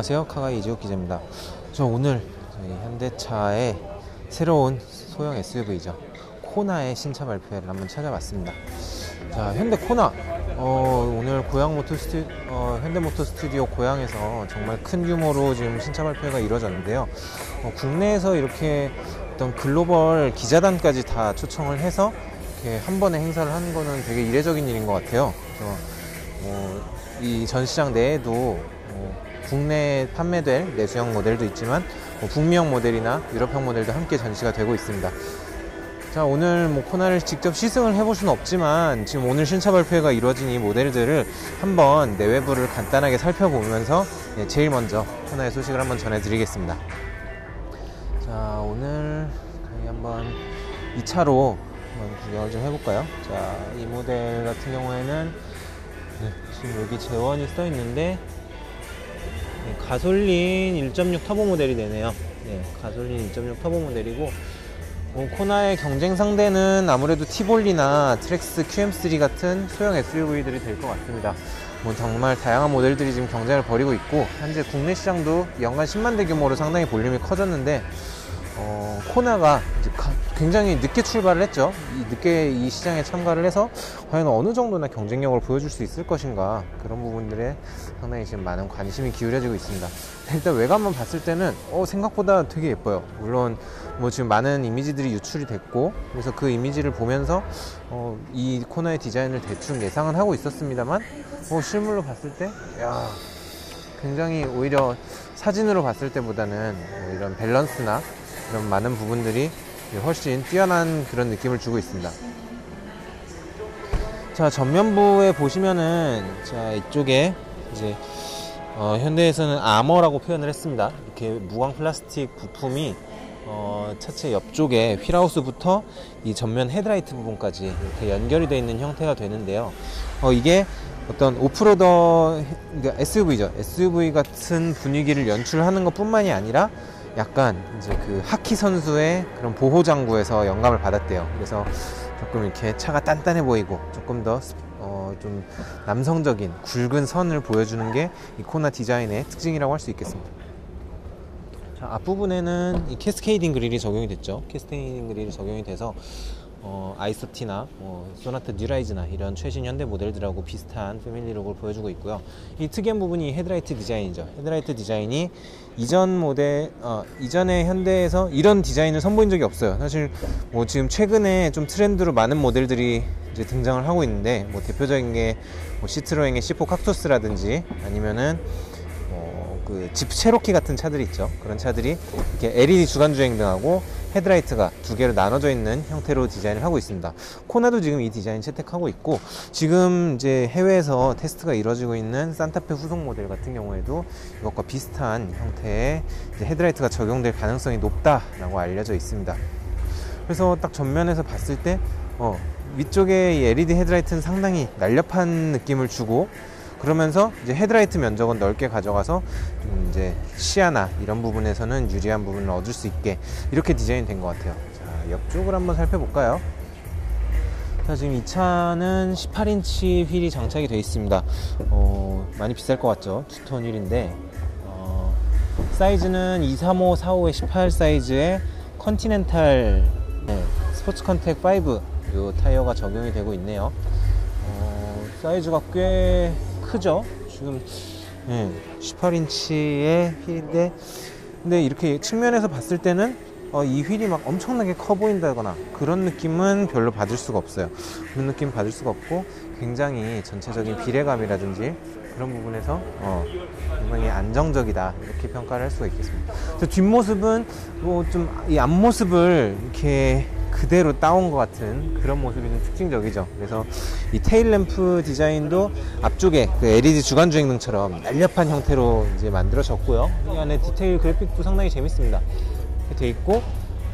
안녕하세요. 카가이 이지욱 기자입니다. 저 오늘 저희 현대차의 새로운 소형 SUV죠. 코나의 신차 발표회를 한번 찾아봤습니다. 자 현대 코나. 어, 오늘 고양 모터 스튜 어, 현대 모터 스튜디오 고양에서 정말 큰 규모로 지금 신차 발표회가 이루어졌는데요. 어, 국내에서 이렇게 어떤 글로벌 기자단까지 다 초청을 해서 이렇게 한 번에 행사를 하는 거는 되게 이례적인 일인 것 같아요. 그래서 어, 이 전시장 내에도 어, 국내에 판매될 내수형 모델도 있지만 뭐 북미형 모델이나 유럽형 모델도 함께 전시가 되고 있습니다. 자 오늘 뭐 코나를 직접 시승을 해볼 수는 없지만 지금 오늘 신차 발표회가 이루어진 이 모델들을 한번 내외부를 간단하게 살펴보면서 예, 제일 먼저 코나의 소식을 한번 전해드리겠습니다. 자 오늘 한번 2차로 한번 구경을 좀 해볼까요? 자 이 모델 같은 경우에는 네, 지금 여기 재원이 써 있는데 네, 가솔린 1.6 터보 모델이 되네요. 네, 가솔린 1.6 터보 모델이고 뭐 코나의 경쟁 상대는 아무래도 티볼리나 트렉스 QM3 같은 소형 SUV들이 될 것 같습니다. 뭐 정말 다양한 모델들이 지금 경쟁을 벌이고 있고 현재 국내 시장도 연간 10만 대 규모로 상당히 볼륨이 커졌는데 어, 코나가 굉장히 늦게 출발을 했죠. 이 늦게 이 시장에 참가를 해서 과연 어느 정도나 경쟁력을 보여줄 수 있을 것인가 그런 부분들에 상당히 지금 많은 관심이 기울여지고 있습니다. 일단 외관만 봤을 때는 어, 생각보다 되게 예뻐요. 물론 뭐 지금 많은 이미지들이 유출이 됐고 그래서 그 이미지를 보면서 어, 이 코너의 디자인을 대충 예상은 하고 있었습니다만 어, 실물로 봤을 때 야, 굉장히 오히려 사진으로 봤을 때보다는 뭐 이런 밸런스나 이런 많은 부분들이 훨씬 뛰어난 그런 느낌을 주고 있습니다. 자 전면부에 보시면은 자 이쪽에 이제 어, 현대에서는 아머라고 표현을 했습니다. 이렇게 무광 플라스틱 부품이 어, 차체 옆쪽에 휠하우스부터 이 전면 헤드라이트 부분까지 이렇게 연결이 되어 있는 형태가 되는데요. 어, 이게 어떤 오프로더 그러니까 SUV죠. SUV 같은 분위기를 연출하는 것 뿐만이 아니라 약간 이제 그 하키 선수의 그런 보호 장구에서 영감을 받았대요. 그래서 조금 이렇게 차가 단단해 보이고 조금 더 어, 좀 남성적인 굵은 선을 보여주는 게 이 코나 디자인의 특징이라고 할 수 있겠습니다. 자, 앞부분에는 이 캐스케이딩 그릴이 적용이 됐죠. 캐스케이딩 그릴이 적용이 돼서 어, 아이서티나 뭐, 소나타 뉴라이즈나 이런 최신 현대 모델들하고 비슷한 패밀리룩을 보여주고 있고요. 이 특이한 부분이 헤드라이트 디자인이죠. 헤드라이트 디자인이 이전 모델 어, 이전의 현대에서 이런 디자인을 선보인 적이 없어요. 사실 뭐 지금 최근에 좀 트렌드로 많은 모델들이 이제 등장을 하고 있는데 뭐 대표적인 게 뭐 시트로행의 C4 칵투스라든지 아니면은 그 집 체로키 같은 차들이 있죠. 그런 차들이 이렇게 LED 주간 주행 등하고 헤드라이트가 두 개로 나눠져 있는 형태로 디자인을 하고 있습니다. 코나도 지금 이 디자인 채택하고 있고 지금 이제 해외에서 테스트가 이루어지고 있는 산타페 후속 모델 같은 경우에도 이것과 비슷한 형태의 헤드라이트가 적용될 가능성이 높다라고 알려져 있습니다. 그래서 딱 전면에서 봤을 때 어, 위쪽에 LED 헤드라이트는 상당히 날렵한 느낌을 주고 그러면서 이제 헤드라이트 면적은 넓게 가져가서 좀 이제 시야나 이런 부분에서는 유리한 부분을 얻을 수 있게 이렇게 디자인 된 것 같아요. 자, 옆쪽을 한번 살펴볼까요? 자, 지금 이 차는 18인치 휠이 장착이 되어 있습니다. 어, 많이 비쌀 것 같죠? 투톤 휠인데, 어, 사이즈는 235, 45에 18 사이즈의 컨티넨탈 네, 스포츠 컨택 5 이 타이어가 적용이 되고 있네요. 어, 사이즈가 꽤 크죠? 지금 예, 18인치의 휠인데 근데 이렇게 측면에서 봤을 때는 어, 이 휠이 막 엄청나게 커 보인다거나 그런 느낌은 별로 받을 수가 없어요. 그런 느낌 받을 수가 없고 굉장히 전체적인 비례감이라든지 그런 부분에서 어, 굉장히 안정적이다 이렇게 평가를 할 수가 있겠습니다. 뒷모습은 뭐 좀 이 앞모습을 이렇게 그대로 따온 것 같은 그런 모습이 좀 특징적이죠. 그래서 이 테일 램프 디자인도 앞쪽에 그 LED 주간 주행등처럼 날렵한 형태로 이제 만들어졌고요. 이 안에 디테일 그래픽도 상당히 재밌습니다. 돼 있고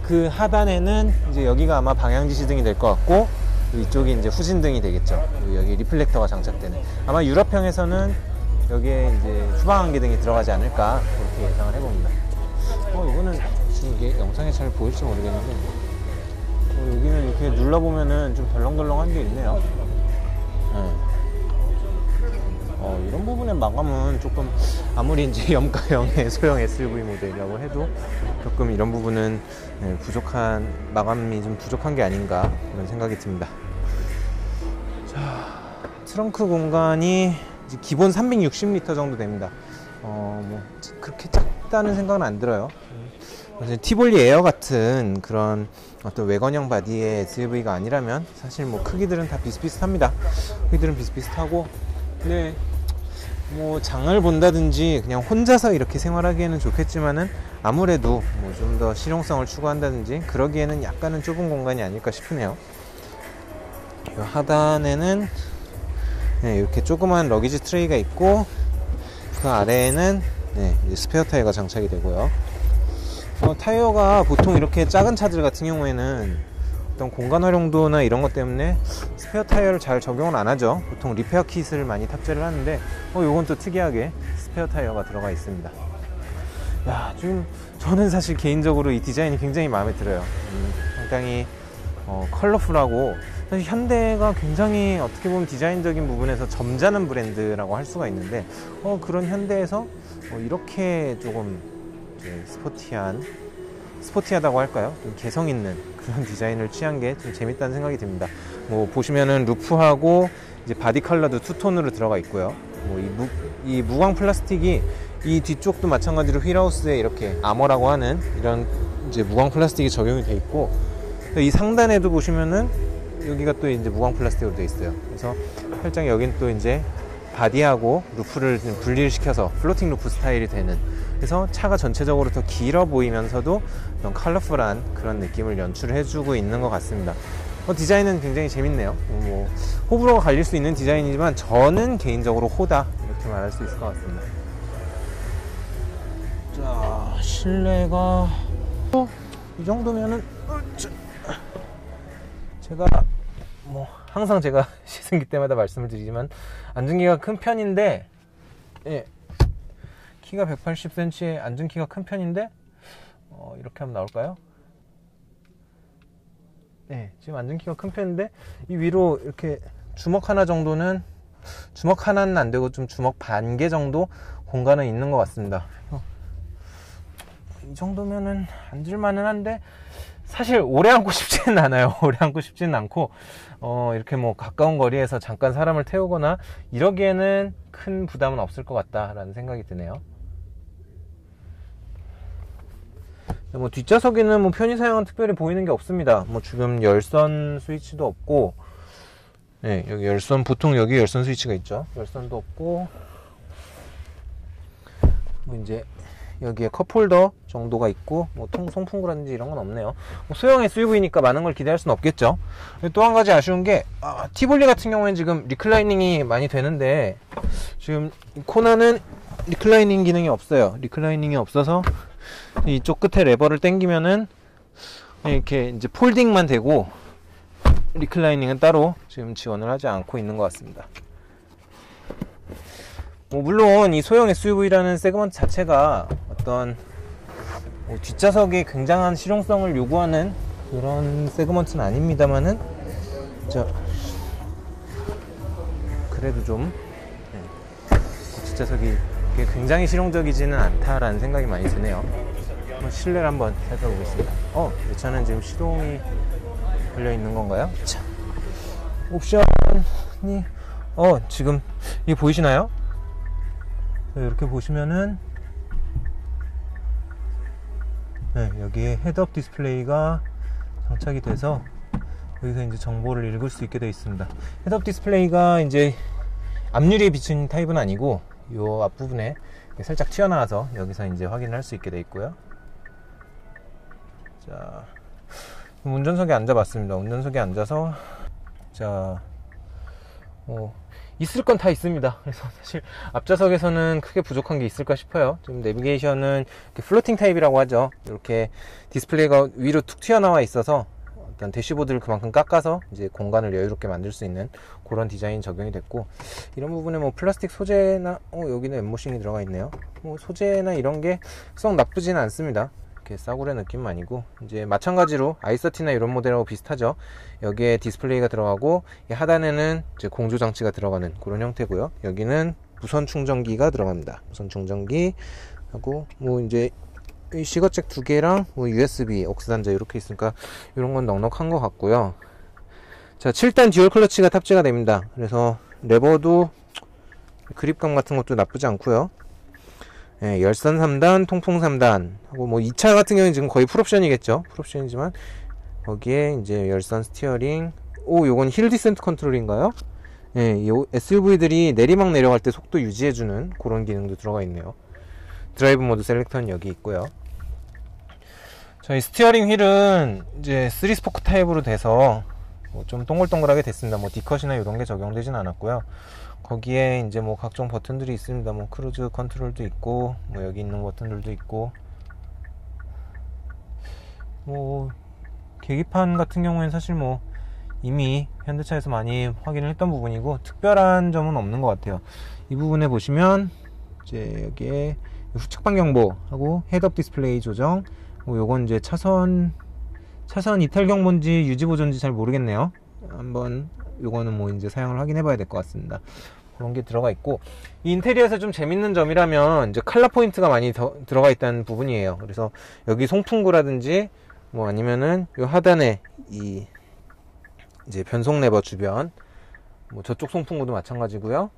그 하단에는 이제 여기가 아마 방향 지시등이 될 것 같고 이쪽이 이제 후진등이 되겠죠. 여기 리플렉터가 장착되는. 아마 유럽형에서는 여기에 이제 후방 안개등이 들어가지 않을까 그렇게 예상을 해봅니다. 어 이거는 지금 이게 영상에 잘 보일지 모르겠는데 어, 여기는 이렇게 눌러보면은 좀 덜렁덜렁한 게 있네요. 네. 어, 이런 부분의 마감은 조금 아무리 이제 염가형의 소형 SUV 모델이라고 해도 조금 이런 부분은 네, 부족한 마감이 좀 부족한 게 아닌가 그런 생각이 듭니다. 자, 트렁크 공간이 기본 360리터 정도 됩니다. 어, 뭐 그렇게 작다는 생각은 안 들어요. 티볼리 에어 같은 그런 어떤 외관형 바디의 SUV가 아니라면 사실 뭐 크기들은 다 비슷비슷합니다. 크기들은 비슷비슷하고 근데 뭐 장을 본다든지 그냥 혼자서 이렇게 생활하기에는 좋겠지만은 아무래도 뭐 좀 더 실용성을 추구한다든지 그러기에는 약간은 좁은 공간이 아닐까 싶으네요. 이 하단에는 네, 이렇게 조그만 러기지 트레이가 있고 그 아래에는 네, 스페어 타이어가 장착이 되고요. 어, 타이어가 보통 이렇게 작은 차들 같은 경우에는 어떤 공간 활용도나 이런 것 때문에 스페어 타이어를 잘 적용을 안 하죠. 보통 리페어 킷을 많이 탑재를 하는데, 어, 요건 또 특이하게 스페어 타이어가 들어가 있습니다. 야, 지금 저는 사실 개인적으로 이 디자인이 굉장히 마음에 들어요. 음, 상당히 어, 컬러풀하고 사실 현대가 굉장히 어떻게 보면 디자인적인 부분에서 점잖은 브랜드라고 할 수가 있는데 어, 그런 현대에서 어, 이렇게 조금 스포티한 스포티하다고 할까요? 좀 개성 있는 그런 디자인을 취한 게 좀 재밌다는 생각이 듭니다. 뭐 보시면은 루프하고 이제 바디 컬러도 투톤으로 들어가 있고요. 뭐 이 무광 플라스틱이 이 뒤쪽도 마찬가지로 휠하우스에 이렇게 아머라고 하는 이런 이제 무광 플라스틱이 적용이 돼 있고 이 상단에도 보시면은 여기가 또 이제 무광 플라스틱으로 돼 있어요. 그래서 살짝 여긴 또 이제 바디하고 루프를 분리를 시켜서 플로팅 루프 스타일이 되는 그래서 차가 전체적으로 더 길어 보이면서도 좀 컬러풀한 그런 느낌을 연출을 해주고 있는 것 같습니다. 어, 디자인은 굉장히 재밌네요. 뭐, 호불호가 갈릴 수 있는 디자인이지만 저는 개인적으로 호다 이렇게 말할 수 있을 것 같습니다. 자, 실내가 어, 이 정도면은 제가 뭐 항상 제가 시승기 때마다 말씀을 드리지만 안전기가 큰 편인데 예, 키가 180cm에 앉은 키가 큰 편인데 어, 이렇게 하면 나올까요? 네, 지금 앉은 키가 큰 편인데 이 위로 이렇게 주먹 하나 정도는 주먹 하나는 안 되고 좀 주먹 반 개 정도 공간은 있는 것 같습니다. 어, 이 정도면은 앉을만은 한데 사실 오래 앉고 싶지는 않아요. 오래 앉고 싶지는 않고 어, 이렇게 뭐 가까운 거리에서 잠깐 사람을 태우거나 이러기에는 큰 부담은 없을 것 같다라는 생각이 드네요. 뭐 뒷좌석에는 뭐 편의 사양은 특별히 보이는 게 없습니다. 뭐 지금 열선 스위치도 없고, 네, 여기 열선, 보통 여기 열선 스위치가 있죠. 열선도 없고, 뭐 이제 여기에 컵홀더 정도가 있고, 뭐 통, 송풍구라든지 이런 건 없네요. 뭐 소형 SUV니까 많은 걸 기대할 수는 없겠죠. 또 한 가지 아쉬운 게, 아, 티볼리 같은 경우에는 지금 리클라이닝이 많이 되는데, 지금 코나는 리클라이닝 기능이 없어요. 리클라이닝이 없어서 이쪽 끝에 레버를 당기면은 이렇게 이제 폴딩만 되고 리클라이닝은 따로 지금 지원을 하지 않고 있는 것 같습니다. 뭐 물론 이 소형 SUV라는 세그먼트 자체가 어떤 뭐 뒷좌석에 굉장한 실용성을 요구하는 그런 세그먼트는 아닙니다만은 저 그래도 좀 네, 뒷좌석이 굉장히 실용적이지는 않다라는 생각이 많이 드네요. 한번 실내를 한번 살펴보겠습니다. 어, 이 차는 지금 시동이 걸려 있는 건가요? 자, 옵션이 어 지금 이게 보이시나요? 이렇게 보시면은 네, 여기에 헤드업 디스플레이가 장착이 돼서 여기서 이제 정보를 읽을 수 있게 되어 있습니다. 헤드업 디스플레이가 이제 앞유리에 비친 타입은 아니고 이 앞부분에 살짝 튀어나와서 여기서 이제 확인을 할 수 있게 되어 있고요. 자, 운전석에 앉아봤습니다. 운전석에 앉아서 자, 뭐 있을 건 다 있습니다. 그래서 사실 앞좌석에서는 크게 부족한 게 있을까 싶어요. 지금 내비게이션은 플로팅 타입이라고 하죠. 이렇게 디스플레이가 위로 툭 튀어나와 있어서 일단 대시보드를 그만큼 깎아서 이제 공간을 여유롭게 만들 수 있는 그런 디자인 적용이 됐고 이런 부분에 뭐 플라스틱 소재나 어 여기는 엠모싱이 들어가 있네요. 뭐 소재나 이런 게 썩 나쁘지는 않습니다. 이렇게 싸구려 느낌은 아니고 이제 마찬가지로 아이서티나 이런 모델하고 비슷하죠. 여기에 디스플레이가 들어가고 하단에는 이제 공조 장치가 들어가는 그런 형태고요. 여기는 무선 충전기가 들어갑니다. 무선 충전기 하고 뭐 이제 이 시거잭 두 개랑 뭐 USB 옥스 단자 이렇게 있으니까 이런 건 넉넉한 것 같고요. 자, 7단 듀얼 클러치가 탑재가 됩니다. 그래서 레버도 그립감 같은 것도 나쁘지 않고요. 예, 열선 3단, 통풍 3단 하고 뭐이차 같은 경우는 지금 거의 풀옵션이겠죠. 풀옵션이지만 거기에 이제 열선 스티어링, 오 요건 힐 디센트 컨트롤인가요? 예, 요 SUV들이 내리막 내려갈 때 속도 유지해주는 그런 기능도 들어가 있네요. 드라이브 모드 셀렉터는 여기 있고요. 저희 스티어링 휠은 이제 3스포크 타입으로 돼서 뭐 좀 동글동글하게 됐습니다. 뭐 디컷이나 이런 게 적용되진 않았고요. 거기에 이제 뭐 각종 버튼들이 있습니다. 뭐 크루즈 컨트롤도 있고, 뭐 여기 있는 버튼들도 있고, 뭐 계기판 같은 경우에는 사실 뭐 이미 현대차에서 많이 확인을 했던 부분이고 특별한 점은 없는 것 같아요. 이 부분에 보시면 이제 여기에 후측방 경보하고 헤드업 디스플레이 조정, 뭐 요건 이제 차선 차선 이탈 경보인지 유지 보존인지 잘 모르겠네요. 한번 요거는 뭐 이제 사용을 확인해 봐야 될 것 같습니다. 그런 게 들어가 있고 이 인테리어에서 좀 재밌는 점이라면 이제 칼라 포인트가 많이 더, 들어가 있다는 부분이에요. 그래서 여기 송풍구라든지 뭐 아니면은 요 하단에 이 이제 변속 레버 주변 뭐 저쪽 송풍구도 마찬가지고요.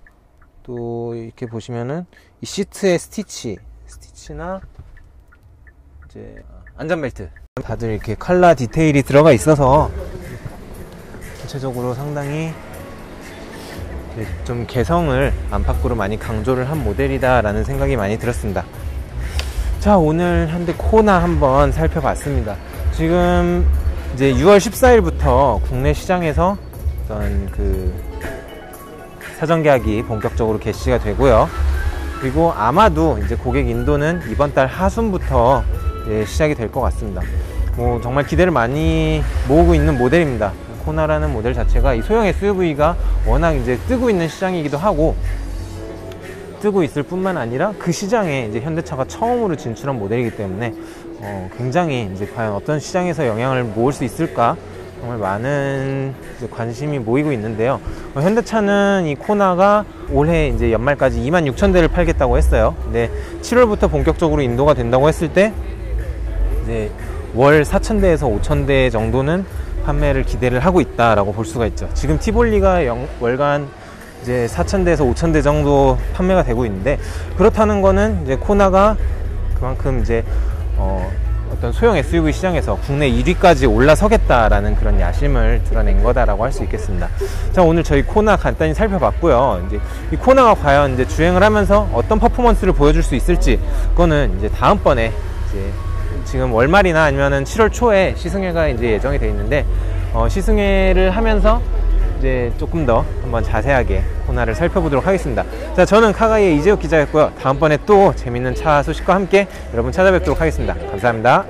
또 이렇게 보시면은 이 시트의 스티치 스티치나 이제 안전벨트 다들 이렇게 칼라 디테일이 들어가 있어서 전체적으로 상당히 좀 개성을 안팎으로 많이 강조를 한 모델이다 라는 생각이 많이 들었습니다. 자 오늘 한대 코나 한번 살펴봤습니다. 지금 이제 6월 14일부터 국내 시장에서 어떤 그 사전 계약이 본격적으로 개시가 되고요. 그리고 아마도 이제 고객 인도는 이번 달 하순부터 시작이 될 것 같습니다. 뭐 정말 기대를 많이 모으고 있는 모델입니다 코나라는 모델 자체가 이 소형 SUV가 워낙 이제 뜨고 있는 시장이기도 하고 뜨고 있을 뿐만 아니라 그 시장에 이제 현대차가 처음으로 진출한 모델이기 때문에 어, 굉장히 이제 과연 어떤 시장에서 영향을 모을 수 있을까 정말 많은 관심이 모이고 있는데요. 어, 현대차는 이 코나가 올해 이제 연말까지 2만 6천 대를 팔겠다고 했어요. 근데 7월부터 본격적으로 인도가 된다고 했을 때 이제 월 4천 대에서 5천 대 정도는 판매를 기대를 하고 있다라고 볼 수가 있죠. 지금 티볼리가 영, 월간 이제 4,000대에서 5,000대 정도 판매가 되고 있는데 그렇다는 거는 이제 코나가 그만큼 이제 어, 어떤 소형 SUV 시장에서 국내 1위까지 올라서겠다라는 그런 야심을 드러낸 거다라고 할 수 있겠습니다. 자, 오늘 저희 코나 간단히 살펴봤고요. 이제 이 코나가 과연 이제 주행을 하면서 어떤 퍼포먼스를 보여줄 수 있을지, 그거는 이제 다음번에 이제 지금 월말이나 아니면은 7월 초에 시승회가 이제 예정이 되어 있는데 어, 시승회를 하면서 이제 조금 더 한번 자세하게 코나를 살펴보도록 하겠습니다. 자, 저는 카가이의 이재욱 기자였고요. 다음번에 또 재밌는 차 소식과 함께 여러분 찾아뵙도록 하겠습니다. 감사합니다.